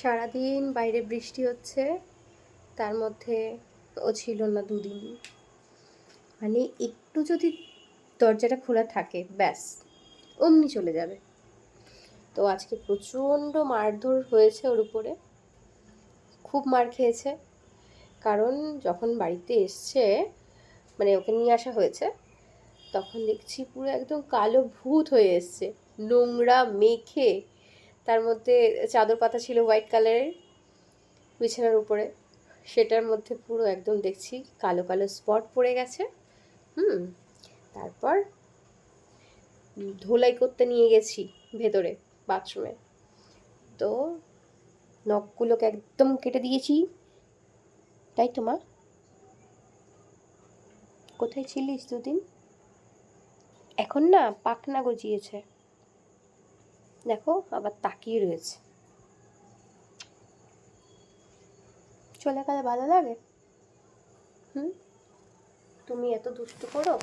সারাদিন বাইরে বৃষ্টি হচ্ছে, তার মধ্যে ও ছিল না দুদিন। মানে একটু যদি দরজাটা খোলা থাকে, ব্যাস, অমনি চলে যাবে। তো আজকে প্রচণ্ড মারধর হয়েছে ওর উপরে। খুব মার খেয়েছে, কারণ যখন বাড়িতে এসছে মানে ওকে নিয়ে আসা হয়েছে, তখন দেখছি পুরো একদম কালো ভূত হয়ে এসছে। নোংরা, মেখে তার মধ্যে চাদর পাতা ছিল হোয়াইট কালারের বিছানার উপরে। সেটার মধ্যে পুরো একদম দেখছি কালো কালো স্পট পড়ে গেছে। হুম, তারপর ধোলাই করতে নিয়ে গেছি ভেতরে বাথরুমে তো নখগুলোকে একদম কেটে দিয়েছি। তাই তো, মা? কোথায় ছিলিস দুদিন? এখন না পাখনা গজিয়েছে। দেখো আবার তাকিয়ে রয়েছে। চলে গেলে ভালো লাগে? হুম? তুমি এত দুষ্টু করো?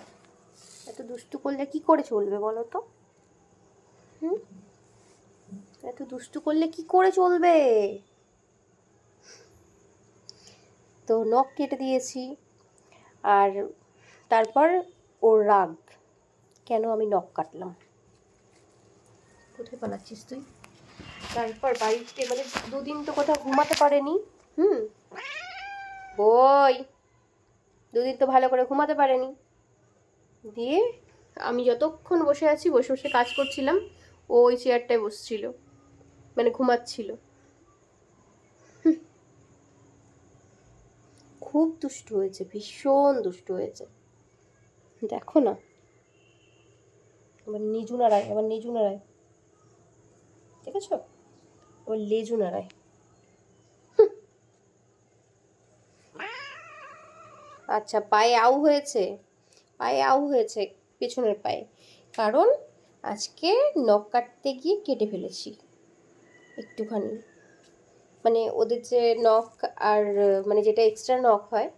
এত দুষ্টু করলে কি করে চলবে বলো তো? হুম? এত দুষ্টু করলে কি করে চলবে? তো নখ কেটে দিয়েছি আর তারপর ওর রাগ। কেন আমি নখ কাটলাম? কোথায় পালাচ্ছিস তুই? তারপর বাড়িতে মানে দুদিন তো কোথাও ঘুমাতে পারেনি। হুম? বই। দুদিন তো ভালো করে ঘুমাতে পারেনি। দিয়ে আমি যতক্ষণ বসে আছি, বসে বসে কাজ করছিলাম, ও ওই চেয়ারটায় বসছিল। মানে ঘুমাচ্ছিল। খুব দুষ্ট হয়েছে, ভীষণ দুষ্টু হয়েছে। দেখো না। এবার নিজু নাড়ায় এবার নিজু নাড়ায় দেখেছ? ওর লেজু নাড়ায়। আচ্ছা পায়ে আউ হয়েছে। পায়ে আউ হয়েছে, পেছনের পায়ে। কারণ আজকে নখ কাটতে গিয়ে কেটে ফেলেছি। একটুখানি। মানে ওদের যে নখ আর মানে যেটা এক্সট্রা নখ হয়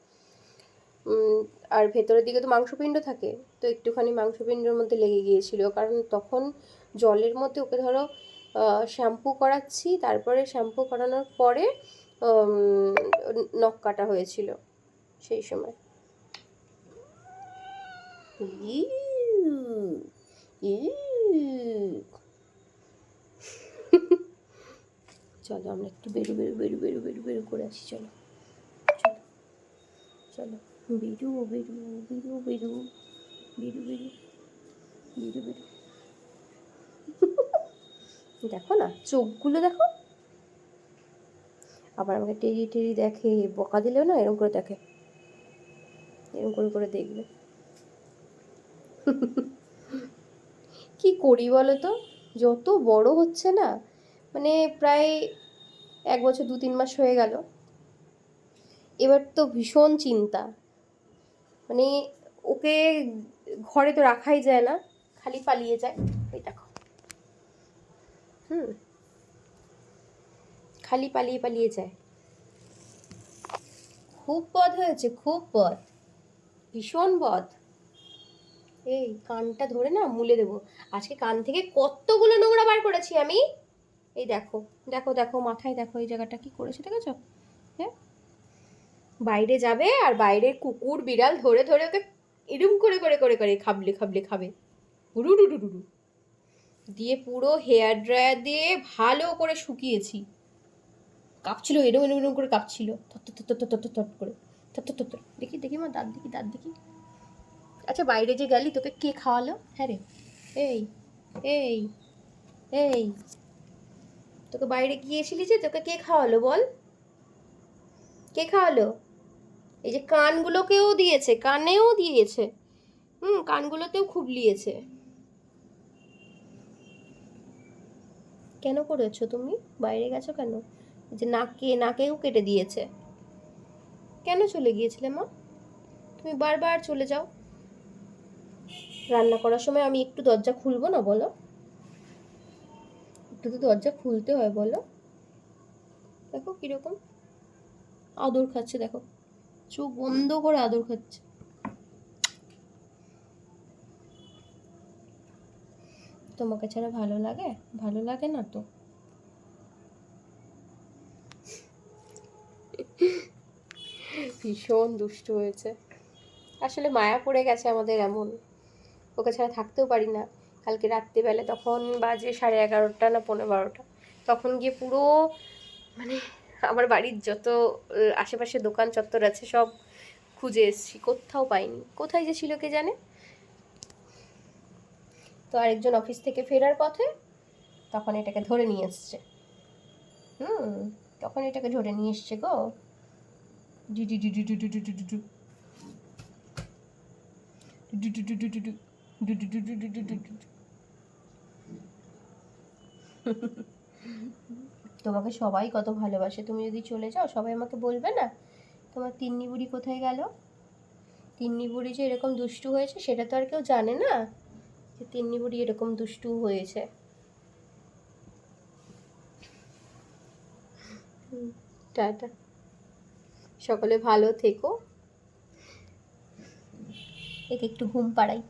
আর ভেতরের দিকে তো মাংসপিণ্ড থাকে, তো একটুখানি মাংসপিণ্ডের মধ্যে লেগে গিয়েছিল। কারণ তখন জলের মধ্যে ওকে ধরো শ্যাম্পু করাচ্ছি। তারপরে শ্যাম্পু করানোর পরে নখ কাটা হয়েছিল সেই সময়। চলো, আমরা একটু বেরু বেরু বেরু বেরু বেরু বেরু করে আসি, চলো। চলো চলো। বেরু বেরু বেরু বেরু। বেরু বেরু বেরু বেরু। দেখো না, চোখগুলো দেখো। আবার আমাকে টেরি টেরি দেখে, বকা দিলেও না এরকম করে দেখে। এরকম করে করে দেখবে। কি করি বলো তো? যত বড় হচ্ছে না মানে প্রায় এক বছর, দু তিন মাস হয়ে গেল। এবার তো ভীষণ চিন্তা। মানে ওকে ঘরে তো রাখাই যায় না, খালি পালিয়ে যায়। হুম। খালি পালিয়ে পালিয়ে যায়। খুব বধ হয়েছে, খুব বধ। ভীষণ বধ। এই কানটা ধরে না মুলে দেবো। আজকে কান থেকে কতগুলো নোংরা বার করেছি আমি? এই দেখো দেখো দেখো, মাথায় দেখো এই জায়গাটা কি করেছে, দেখেছ? হ্যাঁ? বাইরে যাবে আর বাইরের কুকুর বিড়াল ধরে ধরে ওকে এরম করে করে করে করে খাবলে খাবলে খাবে। রু রু রু রু রু। দিয়ে পুরো হেয়ার ড্রায়ার দিয়ে ভালো করে শুকিয়েছি। কাঁপছিল, এরম এরম এরম করে কাঁপছিল। থট করে। দেখি দেখি মা, দাঁত দেখি দাঁত দেখি। আচ্ছা বাইরে যে গেলি, তোকে কে খাওয়ালো? হ্যাঁ রে। এই এই এই। তোকে বাইরে গিয়েছিলি যে, তোকে কে খাওয়ালো বল? কে খাওয়ালো? এই যে কানগুলোকেও দিয়েছে, কানেও দিয়েছে। হুম, কানগুলোতেও খুব খুবলিয়েছে কেন করেছ তুমি? বাইরে গেছো কেন? যে নাকে, নাকেও কেটে দিয়েছে। কেন চলে গিয়েছিলে মা? তুমি বারবার চলে যাও। রান্না করার সময় আমি একটু দরজা খুলবো না বলো? একটু তো দরজা খুলতে হয় বলো? দেখো কীরকম আদর খাচ্ছে, দেখো। চোখ বন্ধ করে আদর খাচ্ছে। তোমাকে ছাড়া ভালো লাগে? ভালো লাগে না তো। ভীষণ দুষ্টু হয়েছে। আসলে মায়া পড়ে গেছে আমাদের এমন। ওকে ছাড়া থাকতেও পারি না। কালকে রাত্রিবেলা তখন বাজে সাড়ে এগারোটা না পনেরো বারোটা। তখন গিয়ে পুরো মানে আমার বাড়ির যত, আশেপাশে দোকান চত্বর আছে সব খুঁজে এসেছি। কোথাও পাইনি। কোথায় যে ছিল কে জানে? তো আরেকজন অফিস থেকে ফেরার পথে তখন এটাকে ধরে নিয়ে এসছে হুম তখন এটাকে ধরে নিয়ে এসছে গো তোমাকে সবাই কত ভালোবাসে তুমি যদি চলে যাও সবাই আমাকে বলবে না তোমার তিন্নি বুড়ি কোথায় গেল তিন্নি বুড়ি যে এরকম দুষ্টু হয়েছে সেটা তো আর কেউ জানে না যে তিন্নি বুড়ি এরকম দুষ্টু হয়েছে। টাটা। সকলে ভালো থেকো। একে একটু ঘুম পাড়াই।